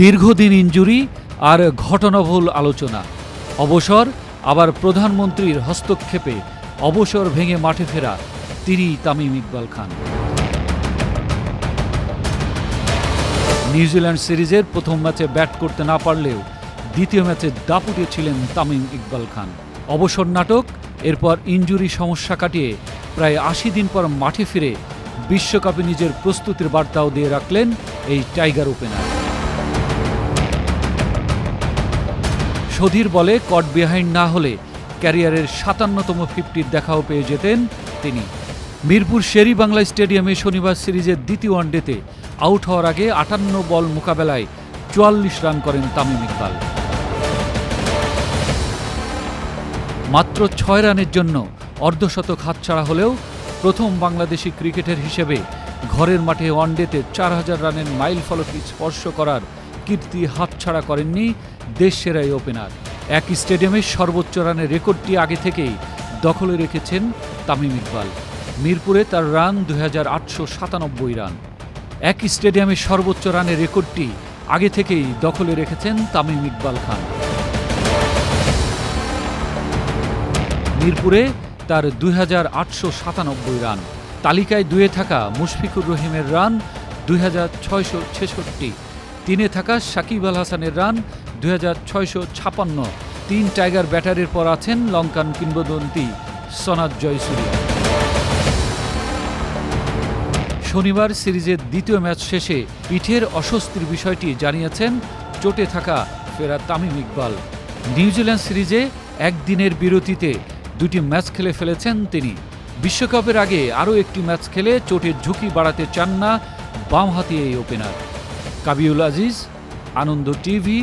দীর্ঘদিন ইঞ্জুরি আর ঘটনাবহুল আলোচনা। অবসর, আবার প্রধানমন্ত্রীর হস্তক্ষেপে অবসর ভেঙে মাঠে ফেরা তিনি তামিম ইকবাল খান। নিউজিল্যান্ড সিরিজের প্রথম ম্যাচে ব্যাট করতে না পারলেও দ্বিতীয় ম্যাচে দাপুটে ছিলেন তামিম ইকবাল খান। অবসর নাটক, এরপর ইঞ্জুরি সমস্যা কাটিয়ে প্রায় আশি দিন পর মাঠে ফিরে বিশ্বকাপে নিজের প্রস্তুতির বার্তাও দিয়ে রাখলেন এই টাইগার ওপেনার। সধীর বলে কট বিহাইন্ড না হলে ক্যারিয়ারের সাতান্নতম ফিফটির দেখাও পেয়ে যেতেন তিনি। মিরপুর শেরি বাংলা স্টেডিয়ামে শনিবার সিরিজের দ্বিতীয় ওয়ানডেতে আউট হওয়ার আগে আটান্ন বল মোকাবেলায় চুয়াল্লিশ রান করেন তামিম ইকবাল। মাত্র ছয় রানের জন্য অর্ধশতক হাতছাড়া হলেও প্রথম বাংলাদেশি ক্রিকেটার হিসেবে ঘরের মাঠে ওয়ানডেতে চার হাজার রানের মাইল ফলক স্পর্শ করার কীর্তি হাতছাড়া করেননি দেশ সেরা এই ওপেনার। এক স্টেডিয়ামের সর্বোচ্চ রানের রেকর্ডটি আগে থেকেই দখলে রেখেছেন তামিম ইকবাল। মিরপুরে তার রান দুই রান। এক স্টেডিয়ামের সর্বোচ্চ রানের রেকর্ডটি আগে থেকেই দখলে রেখেছেন তামিম ইকবাল খান। মিরপুরে তার দুই রান। তালিকায় দুয়ে থাকা মুশফিকুর রহিমের রান দুই হাজার ছয়শো ছেষট্টি। তিনে থাকা সাকিব আল হাসানের রান ছাপান্ন। তিন টাইগার ব্যাটারের পর আছেন লঙ্কান কিংবদন্তি সনাত জয়সূরিয়া শনিবার সিরিজের দ্বিতীয় ম্যাচ শেষে পিঠের অস্বস্তির বিষয়টি জানিয়েছেন চোটে থাকা ফেরা তামিম ইকবাল। নিউজিল্যান্ড সিরিজে একদিনের বিরতিতে দুটি ম্যাচ খেলে ফেলেছেন তিনি। বিশ্বকাপের আগে আরও একটি ম্যাচ খেলে চোটের ঝুঁকি বাড়াতে চান না বামহাতি এই ওপেনার। কাবিউল আজিজ আনন্দ টিভি